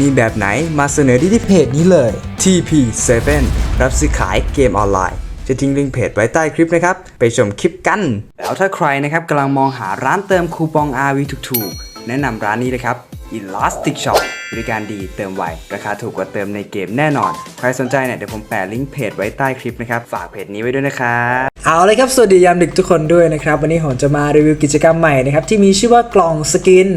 มีแบบไหนมาเสนอที่ที่เพจนี้เลย TP7 รับซื้อขายเกมออนไลน์ จะทิ้งลิงก์เพจไว้ใต้คลิปนะครับ ไปชมคลิปกัน แล้วถ้าใครนะครับกำลังมองหาร้านเติมคูปอง RV ถูกๆ แนะนำร้านนี้เลยครับ Elastic Shop บริการดีเติมไว ราคาถูกกว่าเติมในเกมแน่นอน ใครสนใจเนี่ยเดี๋ยวผมแปะลิงก์เพจไว้ใต้คลิปนะครับ ฝากเพจนี้ไว้ด้วยนะครับเอาเลยครับ สวัสดียามดึกทุกคนด้วยนะครับ วันนี้ผมจะมารีวิวกิจกรรมใหม่นะครับ ที่มีชื่อว่ากล่องสกิน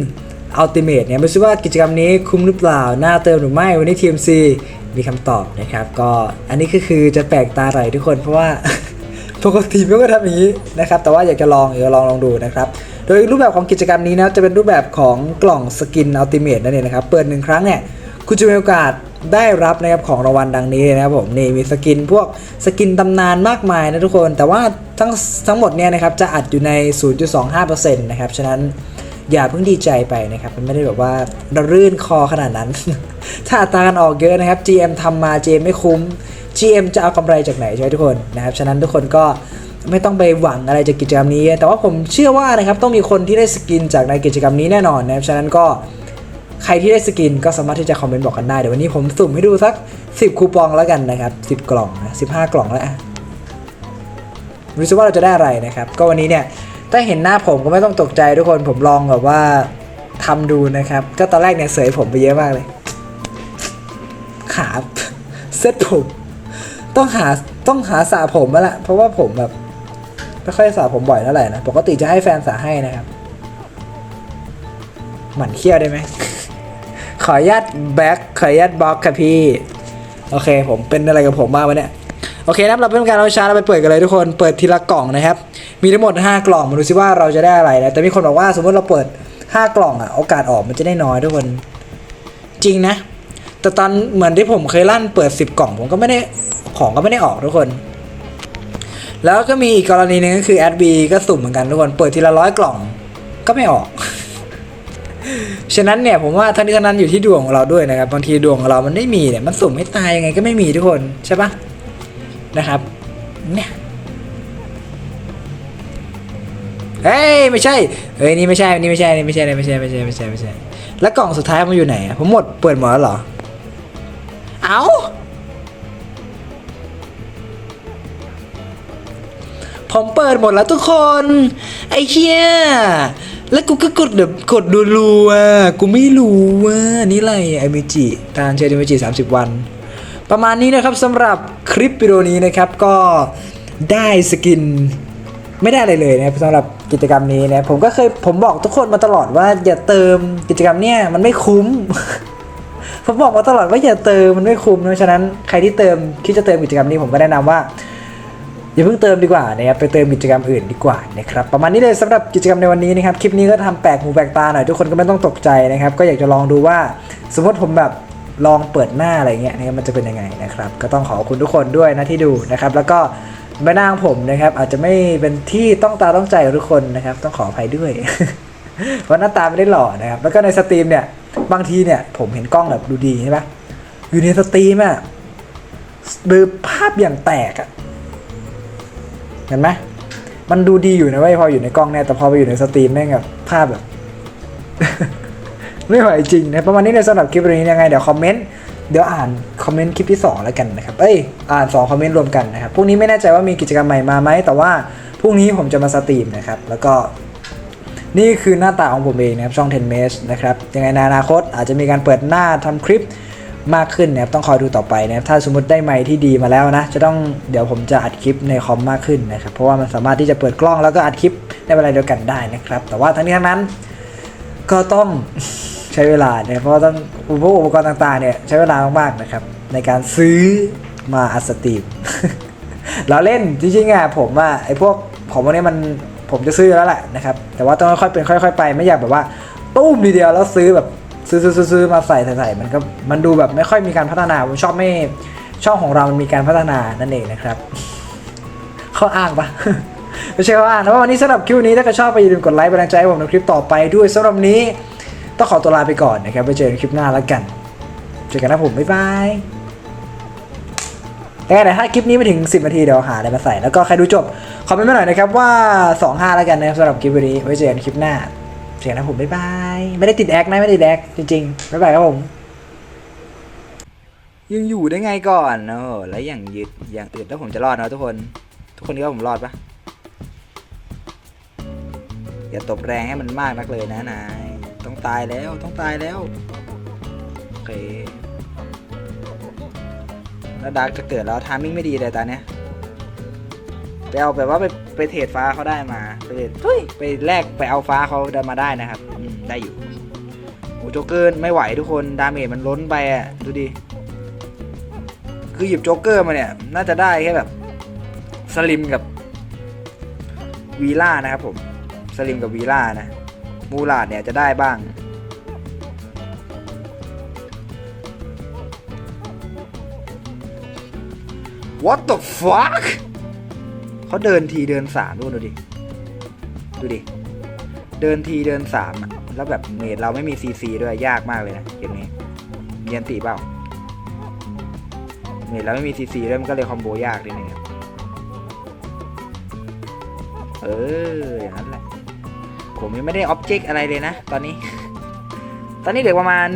Ultimate เนี่ยไม่ใช่ว่ากิจกรรมนี้คุ้มหรือเปล่า น่าเติมหรือไม่ วันนี้ TMC มีคำตอบนะครับ ก็อันนี้ก็คือจะแปลกตาไหลทุกคนเพราะว่าปกติไม่ก็ทำอย่างนี้นะครับ แต่ว่าอยากจะลองเออลองลองดูนะครับ โดยรูปแบบของกิจกรรมนี้นะจะเป็นรูปแบบของกล่องสกินอัลติเมทนั่นเองนะครับ เปิดหนึ่งครั้งเนี่ยคุณจะมีโอกาสได้รับนะครับของรางวัลดังนี้นะครับผมนี่มีสกินพวกสกินตำนานมากมายนะทุกคน แต่ว่าทั้งทั้งหมดเนี่ยนะครับจะอัดอยู่ใน 0.25%นะครับฉะนั้น อย่าเพิ่งดีใจไปนะครับ มันไม่ได้แบบว่าระรื่นคอขนาดนั้น ถ้าอัตราการออกเยอะนะครับ GM ทำมา GM ไม่คุ้ม GM จะเอากำไรจากไหนใช่ไหมทุกคนนะครับฉะนั้นทุกคนก็ไม่ต้องไปหวังอะไรจากกิจกรรมนี้ แต่ว่าผมเชื่อว่านะครับต้องมีคนที่ได้สกินจากในกิจกรรมนี้แน่นอนนะครับฉะนั้นก็ใครที่ได้สกินก็สามารถที่จะคอมเมนต์บอกกันได้ เดี๋ยววันนี้ผมสุ่มให้ดูสัก 10 คูปองแล้วกันนะครับ 10 กล่องนะ15 กล่องแล้วรู้สึกว่าเราจะได้อะไรนะครับ ก็วันนี้เนี่ย ถ้าเห็นหน้าผมก็ไม่ต้องตกใจทุกคนผมลองแบบว่าทำดูนะครับ ก็ตอนแรกเนี่ยเสยผมไปเยอะมากเลยขาเซ็ตผมต้องหาต้องหาสระผมแล้วละเพราะว่าผมแบบไม่ค่อยสระผมบ่อยเท่าไหร่นะปกติจะให้แฟนสระให้นะครับหมั่นเคี้ยวได้ไหมขออนุญาตแบ็คขออนุญาตบล็อกค่ะพี่ โอเค ผมเป็นอะไรกับผมมากวะเนี่ย โอเคนะครับ เราเป็นการเราชาเราไปเปิดกันเลยทุกคน เปิดทีละกล่องนะครับ มีทั้งหมด 5 กล่องมาดูซิว่าเราจะได้อะไรนะแต่มีคนบอกว่าสมมติเราเปิด 5 กล่องอะโอกาสออกมันจะได้น้อยทุกคนจริงนะ แต่ตอนเหมือนที่ผมเคยลั่นเปิด 10 กล่องผมก็ไม่ได้ของก็ไม่ได้ออกทุกคน แล้วก็มีอีกกรณีหนึ่งก็คือแอดบีก็สุ่มเหมือนกันทุกคนเปิดทีละร้อยกล่องก็ไม่ออกฉะนั้นเนี่ยผมว่าทั้งนี้ทั้งนั้นอยู่ที่ดวงของเราด้วยนะครับบางทีดวงของเรามันไม่มีเนี่ยมันสุ่มให้ตายยังไงก็ไม่มีทุกคนใช่ปะนะครับเนี่ย เฮ้ยไม่ใช่เฮ้ยนี่ไม่ใช่นี่ไม่ใช่นี่ไม่ใช่นี่ไม่ใช่ไม่ใช่ไม่ใช่ไม่ใช่ แล้วกล่องสุดท้ายมันอยู่ไหนผมหมดเปิดหมดแล้วเหรอ เอ้าผมเปิดหมดแล้วทุกคน ไอ้เหี้ยแล้วกูก็กดแบบกดดูรูอะกูไม่รู้ว่านี่อะไรไอมิจิการใช้ไอมิจิ30วัน ประมาณนี้นะครับสำหรับคลิปวิดีโอนี้นะครับก็ได้สกิน ไม่ได้อะไรเลยนะสำหรับกิจกรรมนี้นะผมก็เคยผมบอกทุกคนมาตลอดว่าอย่าเติมกิจกรรมเนี่ยมันไม่คุ้ม ผมบอกมาตลอดว่าอย่าเติมมันไม่คุ้มนะฉะนั้นใครที่เติมคิดจะเติมกิจกรรมนี้ผมก็แนะนำว่าอย่าเพิ่งเติมดีกว่านะครับไปเติมกิจกรรมอื่นดีกว่านะครับประมาณนี้เลยสำหรับกิจกรรมในวันนี้นะครับคลิปนี้ก็ทำแปลกหูแปลกตาหน่อยทุกคนก็ไม่ต้องตกใจนะครับ ก็อยากจะลองดูว่า สมมติผมแบบลองเปิดหน้าอะไรเงี้ยนะครับมันจะเป็นยังไงนะครับ ก็ต้องขอบคุณทุกคนด้วยนะที่ดูนะครับ แล้วก็ ใบหน้าของผมนะครับ อาจจะไม่เป็นที่ต้องตาต้องใจของทุกคนนะครับ ต้องขออภัยด้วย เพราะหน้าตาไม่ได้หล่อนะครับ แล้วก็ในสตรีมเนี่ยบางทีเนี่ย ผมเห็นกล้องแบบดูดีใช่ปะอยู่ในสตรีมอะดูภาพอย่างแตกอะเห็นไหมมันดูดีอยู่นะเว้ยพออยู่ในกล้องเนี่ยแต่พอไปอยู่ในสตรีมแม่งแบบภาพแบบ ไม่ไหวจริงนะประมาณนี้เลยสำหรับคลิปวันนี้ยังไงเดี๋ยวคอมเมนต์ เดี๋ยวอ่านคอมเมนต์คลิปที่ 2 แล้วกันนะครับ เอ้ย อ่าน2คอมเมนต์รวมกันนะครับ พรุ่งนี้ไม่แน่ใจว่ามีกิจกรรมใหม่มาไหม แต่ว่าพรุ่งนี้ผมจะมาสตรีมนะครับ แล้วก็นี่คือหน้าตาของผมเองนะครับ ช่อง 10 m e s นะครับ ยังไงในอนาคตอาจจะมีการเปิดหน้าทำคลิปมากขึ้นนะครับ ต้องคอยดูต่อไปนะครับ ถ้าสมมติได้ไมค์ที่ดีมาแล้วนะ จะต้อง เดี๋ยวผมจะอัดคลิปในคอมมากขึ้นนะครับ เพราะว่ามันสามารถที่จะเปิดกล้องแล้วก็อัดคลิปในเวลาเดียวกันได้นะครับ แต่ว่าทั้งนี้ทั้งนั้น ก็ต้อง ใช้เวลาเนี่ยเพราะต้องพวกอุปกรณ์ต่างๆเนี่ยใช้เวลามากๆนะครับ ในการซื้อมาอัดสตรีมเราเล่นจริงๆอะผมว่าไอ้พวกของพวกนี้มันผมจะซื้อแล้วแหละนะครับ แต่ว่าต้องค่อยๆเป็นค่อย ๆ ไปไม่อยากแบบว่าตุ้มทีเดียวแล้วซื้อแบบซื้อซื้อซื้อมาใส่ใส่มันก็มันดูแบบไม่ค่อยมีการพัฒนาผมชอบไม่ช่องของเรามันมีการพัฒนานั่นเองนะครับข้ออ้างปะไม่ใช่ข้ออ้างนะว่าวันนี้สำหรับคลิปนี้ถ้าเกิดชอบไปอย่าลืมกดไลค์เป็นกำลังใจให้ผมในคลิปต่อไปด้วยสำหรับนี้ ต้องขอตัวลาไปก่อนนะครับ ไปเจอกันคลิปหน้าแล้วกัน เจอกันนะผม บ๊ายบายแต่ถ้าคลิปนี้ไม่ถึง 10 นาทีเดี๋ยวหาอะไรมาใส่ แล้วก็ใครดูจบ คอมเมนต์มาหน่อยนะครับว่า 2-5 แล้วกันนะครับสำหรับคลิปวันนี้ ไว้เจอกันคลิปหน้า เจอกันนะผม บ๊ายบาย ไม่ได้ติดแอคนะ ไม่ได้ติดแอคจริงๆ บ๊ายบายครับผม ยังอยู่ได้ไงก่อนเออแล้วอย่างยึดอย่างอื่นแล้วผมจะรอดนะทุกคน ทุกคนคิดว่าผมรอดปะอย่าตบแรงให้มันมากนักเลยนะนาย ต้องตายแล้วต้องตายแล้ว โอเคแล้วดาร์กจะเกิดแล้วทามมิ่งไม่ดีเลยตอนเนี้ยไปเอาแบบว่าไปไปเทรดฟ้าเขาได้มาไปเทรดเฮ้ยไปแลกไปเอาฟ้าเขาได้มาได้นะครับอืมได้อยู่โอ้โจกเกอร์ไม่ไหวทุกคนดาเมจมันล้นไปอะดูดิคือหยิบโจ๊กเกอร์มาเนี่ย น่าจะได้แค่แบบสลิมกับวีล่านะครับผมสลิมกับวีล่านะ มูลาดเนี่ยจะได้บ้าง What the fuck เขาเดินทีเดินสามดูดูดิ ดูดิ เดินทีเดินสามอะแล้วแบบเมดเราไม่มีซีซีด้วยยากมากเลยนะเกมนี้เรียนตีเปล่าเมดแล้วไม่มีซีซีด้วยมันก็เลยคอมโบยากนิดนึงเอออย่างนั้นแหละ ผมยังไม่ได้ออบเจกต์อะไรเลยนะ ตอนนี้ ตอนนี้เหลือประมาณ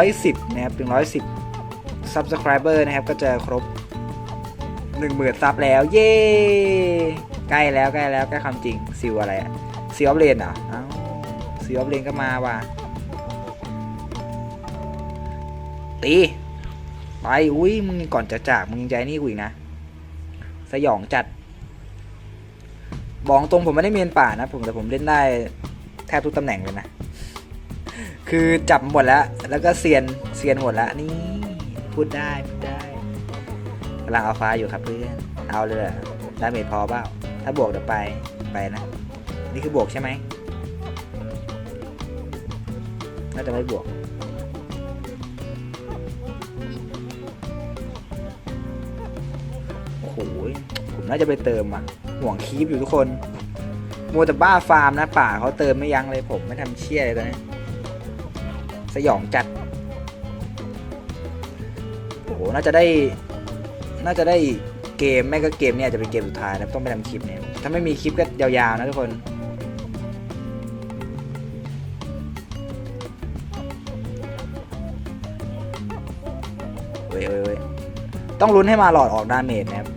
110 นะครับ 110 subscriber นะครับ ก็จะครบ10,000ซับแล้ว เย้ ใกล้แล้วใกล้แล้วใกล้ความจริงซิลอะไรอะซิลออฟเลนเหรอเอ้าซิลออฟเลนก็มาว่ะ ตีไปอุ้ยมึงก่อนจะจากมึงยังใจนี่กูอีกนะ สยองจัดบอกตรงผมไม่ได้เมียนป่านะผมแต่ผมเล่นได้ ทบทุกตำแหน่งเลยนะ คือจับหมดแล้ว แล้วก็เซียนเซียนหมดแล้วนี่พูดได้พูดได้กำลังเอาฟ้าอยู่ครับเพื่อนเอาเลยดาเมจพอเปล่าถ้าบวกเดี๋ยวไปไปนะ นี่คือบวกใช่ไหมน่าจะไม่บวกโอ้โหผมน่าจะไปเติมอะห่วงคีบอยู่ทุกคน มัวแต่บ้าฟาร์มนะป่าเขาเติมไม่ยั้งเลยผมไม่ทำเชี่ยเลยตอนนี้สยองจัดโอ้โหน่าจะได้ น่าจะได้เกมไม่ก็เกมเนี่ยจะเป็นเกมสุดท้ายแล้วต้องไปทำคลิปเนี่ยถ้าไม่มีคลิปก็ยาวๆนะทุกคนเว้ยเว้ยเว้ยต้องลุ้นให้มาหลอดออกดาเมจนะครับ